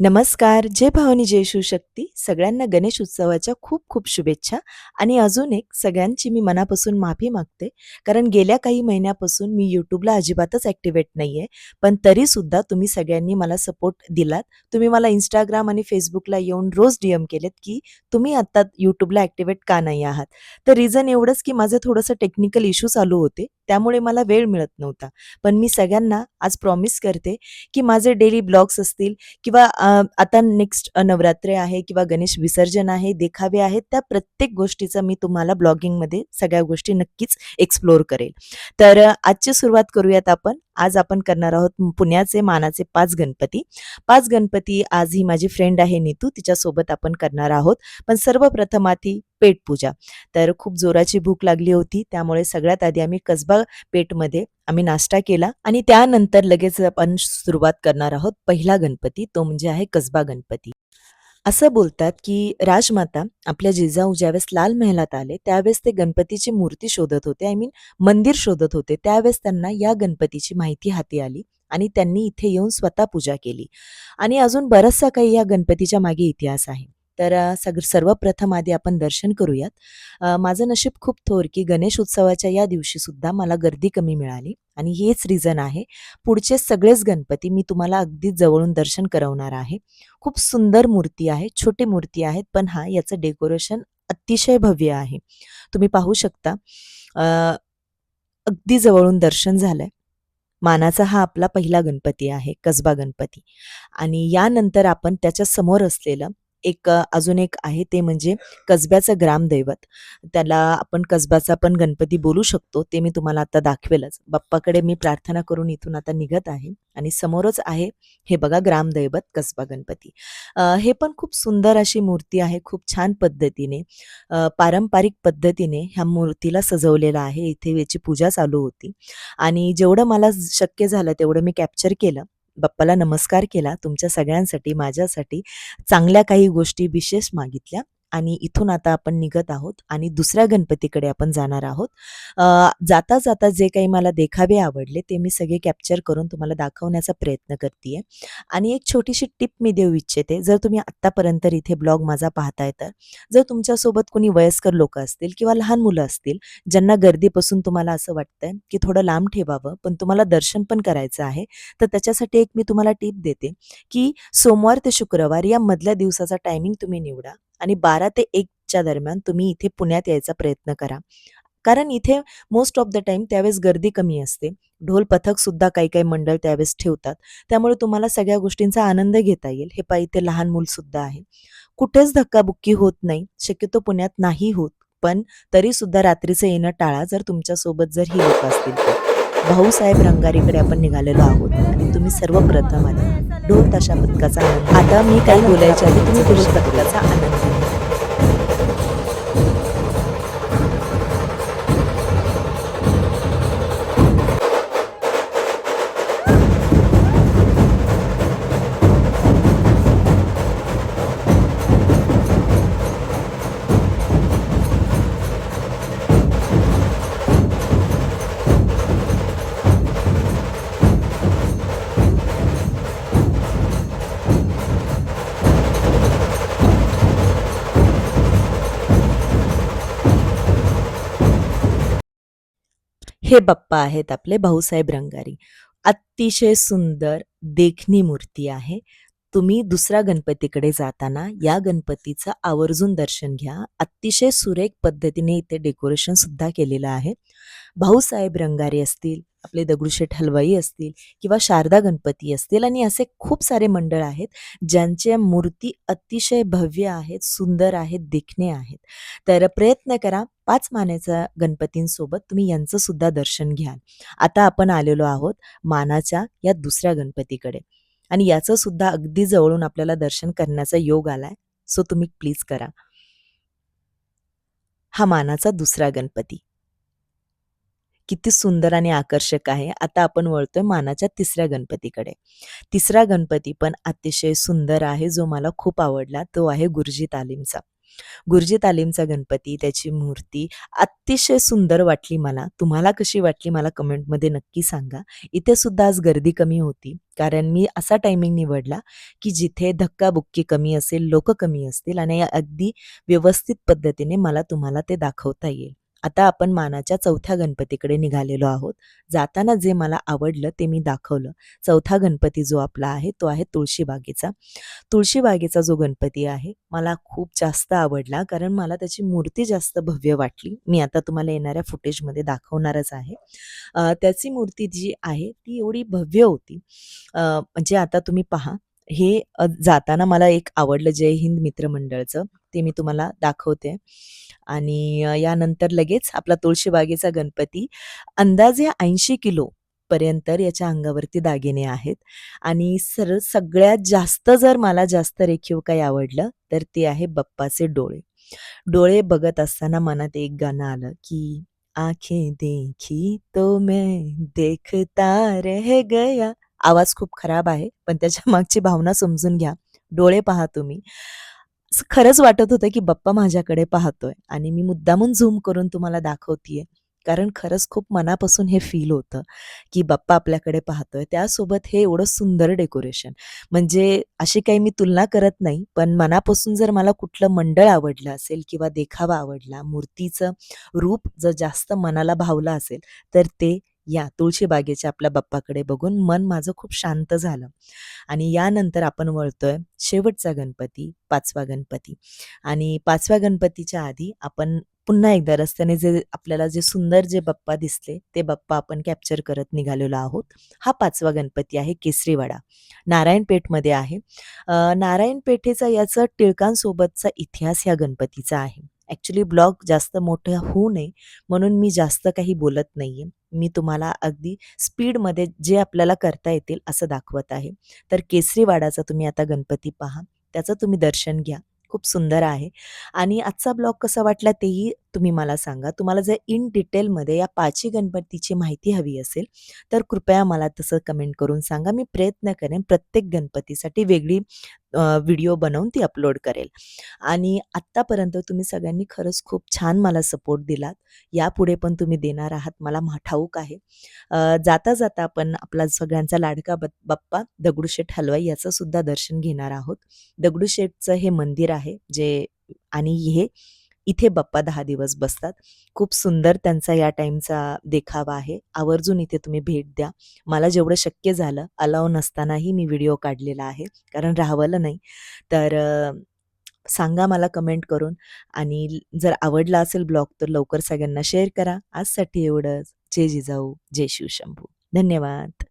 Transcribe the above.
नमस्कार. जय भवानी, जय शिवशक्ती. सगळ्यांना गणेश उत्सवाच्या खूप खूप शुभेच्छा आणि अजून एक सगळ्यांची मी मनापासून माफी मागते. कारण गेल्या काही महिन्यापासून मी यूट्यूबला अजिबातच ॲक्टिवेट नाही आहे पण तरीसुद्धा तुम्ही सगळ्यांनी मला सपोर्ट दिलात. तुम्ही मला इंस्टाग्राम आणि फेसबुकला येऊन रोज डी-एम केलेत, की तुम्ही आत्ता यूट्यूबला ॲक्टिवेट का नाही आहात? तर रिझन एवढंच, की माझं थोडंसं टेक्निकल इश्यू चालू होते. त्यामुळे मला वेळ मिळत नव्हता. पण मी सगळ्यांना आज प्रॉमिस करते, की माझे डेली ब्लॉग्स असतील किंवा आता नेक्स्ट नवरात्र नवरात्री आहे किंवा गणेश विसर्जन आहे, देखावे आहेत, त्या प्रत्येक गोष्टीचं मी तुम्हाला ब्लॉगिंगमध्ये सगळ्या गोष्टी नक्कीच एक्सप्लोर करेल. तर आजची सुरुवात करूयात आपण. आज आपण करणार आहोत पुण्याचे मानाचे पाच गणपती. पाच गणपती आज ही माझी फ्रेंड आहे नीतू, तिच्यासोबत आपण करणार आहोत. पण सर्वप्रथम आधी पेटपूजा. तर खूप जोराची भूक लागली होती, त्यामुळे सगळ्यात आधी आम्ही कसबा पेठमध्ये आम्ही नाश्ता केला आणि त्यानंतर लगेच आपण सुरुवात करणार आहोत पहिला गणपती, तो म्हणजे आहे कसबा गणपती. असं बोलतात, की राजमाता आपल्या जिजाऊ ज्यावेळेस लाल महलात आले, त्यावेळेस ते गणपतीची मूर्ती शोधत होते. आय मीन मंदिर शोधत होते. त्यावेळेस त्यांना या गणपतीची माहिती हाती आली आणि त्यांनी इथे येऊन स्वतः पूजा केली. आणि अजून बराचसा काही या गणपतीच्या मागे इतिहास आहे. तर सग सर्वप्रथम आधी आपण दर्शन करूयात. माझं नशीब खूप थोर, की गणेश उत्सवाच्या या दिवशीसुद्धा मला गर्दी कमी मिळाली आणि हेच रिझन आहे. पुढचे सगळेच गणपती मी तुम्हाला अगदी जवळून दर्शन करवणार आहे. खूप सुंदर मूर्ती आहे, छोटी मूर्ती आहेत, पण हा याचं डेकोरेशन अतिशय भव्य आहे. तुम्ही पाहू शकता अगदी जवळून दर्शन झालंय. मानाचा हा आपला पहिला गणपती आहे, कसबा गणपती. आणि यानंतर आपण त्याच्यासमोर असलेलं एक अजून एक आहे ते म्हणजे कसब्याचं ग्रामदैवत. त्याला आपण कसब्याचा पण गणपती बोलू शकतो, ते मी तुम्हाला आता दाखवेलच. बाप्पाकडे मी प्रार्थना करून इथून आता निघत आहे आणि समोरच आहे हे बघा ग्रामदैवत कसबा गणपती. हे पण खूप सुंदर अशी मूर्ती आहे, खूप छान पद्धतीने पारंपरिक पद्धतीने ह्या मूर्तीला सजवलेलं आहे. इथे याची पूजा चालू होती आणि जेवढं मला शक्य झालं तेवढं मी कॅप्चर केलं. बाप्पाला नमस्कार केला. तुमच्या सगळ्यांसाठी, माझ्यासाठी चांगल्या काही गोष्टी विशेष मागितल्या आणि इथून आता आपण निघत आहोत आणि दुसऱ्या गणपतीकडे आपण जाणार आहोत. जाता जाता जे काही मला देखावे आवडले ते मी सगळे कॅप्चर करून तुम्हाला दाखवण्याचा प्रयत्न करते आणि एक छोटीशी टिप मी देऊ इच्छिते. जर तुम्ही आत्तापर्यंत इथे ब्लॉग माझा पाहताय तर, जर तुमच्यासोबत कोणी वयस्कर लोक असतील किंवा लहान मुलं असतील, ज्यांना गर्दीपासून तुम्हाला असं वाटतंय, की थोडं लांब ठेवावं, पण तुम्हाला दर्शन पण करायचं आहे, तर त्याच्यासाठी एक मी तुम्हाला टिप देते, की सोमवार ते शुक्रवार या मधल्या दिवसाचा टायमिंग तुम्ही निवडा आणि 12 ते एकच्या दरम्यान तुम्ही इथे पुण्यात यायचा प्रयत्न करा. कारण इथे मोस्ट ऑफ द टाईम त्यावेळेस गर्दी कमी असते. ढोल पथक सुद्धा काही-काही मंडळ त्यावेळेस ठेवतात. त्यामुळे तुम्हाला सगळ्या गोष्टींचा आनंद घेता येईल. हे पहा इथे लहान मूलसुद्धा आहे. कुठेच धक्काबुक्की होत नाही. शक्यतो पुण्यात नाही होत. पण तरी सुद्धा रात्रीचं येणं टाळा जर तुमच्यासोबत जर ही लोक असतील तर. भाऊसाहेब रंगारीकडे आपण निघालेलो आहोत आणि तुम्ही सर्वप्रथम आधी ढोल ताशा पथकाचा आनंद आता मी काही बोलायच्या आधी तुम्ही ढोल पथकाचा आनंद हे बाप्पा आहेत आपले भाऊसाहेब रंगारी. अतिशय सुंदर देखणी मूर्ती आहे. तुम्ही दुसऱ्या गणपतीकडे जाताना या गणपतीचं आवर्जून दर्शन घ्या. अतिशय सुरेख पद्धतीने इथे डेकोरेशन सुद्धा केलेलं आहे. भाऊसाहेब रंगारी असतील, आपले दगडूशेठ हलवाई असतील किंवा शारदा गणपती असतील आणि असे खूप सारे मंडळ आहेत, ज्यांच्या मूर्ती अतिशय भव्य आहेत, सुंदर आहेत, देखणे आहेत. तर प्रयत्न करा पाच मानेचा गणपतींसोबत तुम्ही यांचं सुद्धा दर्शन घ्याल. आता आपण आलेलो आहोत मानाच्या या दुसऱ्या गणपतीकडे आणि याचं सुद्धा अगदी जवळून आपल्याला दर्शन करण्याचा योग आलाय. सो तुम्ही प्लीज करा. हा मानाचा दुसरा गणपती. किती सुंदर आणि आकर्षक आहे. आता आपण वळतोय मानाच्या तिसऱ्या गणपतीकडे. तिसरा गणपती पण अतिशय सुंदर आहे, जो मला खूप आवडला. तो आहे गुरुजी तालीमचा. गुरुजी तालीमचा गणपती, त्याची मूर्ती अतिशय सुंदर वाटली मला. तुम्हाला कशी वाटली मला कमेंटमध्ये नक्की सांगा. इथे सुद्धा आज गर्दी कमी होती. कारण मी असा टायमिंग निवडला, की जिथे धक्काबुक्की कमी असेल, लोक कमी असतील आणि अगदी व्यवस्थित पद्धतीने मला तुम्हाला ते दाखवता येईल. आता आपण मानाच्या चौथ्या गणपतीकडे निघालेलो आहोत. जाताना जे मला आवडलं ते मी दाखवलं. चौथा गणपती जो आपला आहे, तो आहे तुळशीबागेचा. तुळशीबागेचा जो गणपती आहे, मला खूप जास्त आवडला कारण मला त्याची मूर्ती जास्त भव्य वाटली. मी आता तुम्हाला येणाऱ्या फुटेजमध्ये दाखवणारच आहे. त्याची मूर्ती जी आहे, ती एवढी भव्य होती. म्हणजे आता तुम्ही पहा, हे अ, जाताना मला एक आवडलं जय हिंद मित्रमंडळचं, ते मी तुम्हाला दाखवते आणि अ, यानंतर लगेच आपला तुळशीबागेचा गणपती अंदाजे 80 किलो पर्यंत याच्या अंगावरती दागिने आहेत आणि सर सगळ्यात जास्त जर मला जास्त रेखीव काही आवडलं, तर ते आहे बाप्पाचे डोळे. डोळे बघत असताना मनात एक गाणं आलं, की आँखें देखी तो मैं देखता रह गया. आवाज खूप खराब आहे, पण त्याच्या मागची भावना समजून घ्या. डोळे पहा तुम्ही. असं खरंच वाटत होतं, की बाप्पा माझ्याकडे पाहतोय आणि मी मुद्दामून झूम करून तुम्हाला दाखवतीये. कारण खरंच खूप मनापासून हे फील होतं, की बाप्पा आपल्याकडे पाहतोय. त्यासोबत हे एवढं सुंदर डेकोरेशन. म्हणजे अशी काही मी तुलना करत नाही, पण मनापासून जर मला कुठलं मंडळ आवडलं असेल किंवा देखावा आवडला, मूर्तीचं रूप जर जास्त मनाला भावलं असेल, तर ते या तुळशीबागेच्या आपल्या बाप्पाकडे बघून मन माझं खूप शांत झालं. आणि यानंतर आपण वळतोय शेवटचा गणपती, पाचवा गणपती आणि पाचव्या गणपतीच्या आधी आपण पुन्हा एकदा रस्त्याने जे आपल्याला जे सुंदर जे बाप्पा दिसले, ते बाप्पा आपण कॅप्चर करत निघालेलो आहोत. हा पाचवा गणपती आहे केसरीवाडा. नारायणपेठमध्ये आहे. नारायणपेठेचा याचा टिळकांसोबतचा इतिहास ह्या गणपतीचा आहे. ॲक्च्युली ब्लॉग जास्त मोठा होऊ नये म्हणून मी जास्त काही बोलत नाही आहे मी तुम्हाला अगदी स्पीडमध्ये जे आपल्याला करता येतील असं दाखवत आहे. तर केसरीवाडाचा तुम्ही आता गणपती पहा. त्याचं तुम्ही दर्शन घ्या. खूप सुंदर आहे आणि आजचा ब्लॉग कसा वाटला तेही तुम्ही मला सांगा. तुम्हाला जर इन डिटेलमध्ये या पाचही गणपतीची माहिती हवी असेल, तर कृपया मला तसं कमेंट करून सांगा. मी प्रयत्न करेन प्रत्येक गणपतीसाठी वेगळी व्हिडिओ बनवून ती अपलोड करेल. आणि आत्तापर्यंत तुम्ही सगळ्यांनी खरंच खूप छान मला सपोर्ट दिलात. यापुढे पण तुम्ही देणार आहात मला ठाऊक आहे. जाता-जाता आपण आपला सगळ्यांचा लाडका ब बाप्पा दगडूशेठ हलवाई याचं सुद्धा दर्शन घेणार आहोत. दगडूशेठचं हे मंदिर आहे जे आणि हे इथे बाप्पा दहा दिवस बसतात. खूप सुंदर त्यांचा या टाईमचा देखावा आहे. आवर्जून इथे तुम्ही भेट द्या. मला जेवढं शक्य झालं अलाऊ नसतानाही मी व्हिडिओ काढलेला आहे. कारण राहावलं नाही. तर सांगा मला कमेंट करून आणि जर आवडला असेल ब्लॉग तर लवकर सगळ्यांना शेअर करा. आजसाठी एवढंच. जय जिजाऊ, जय शिवशंभू. धन्यवाद.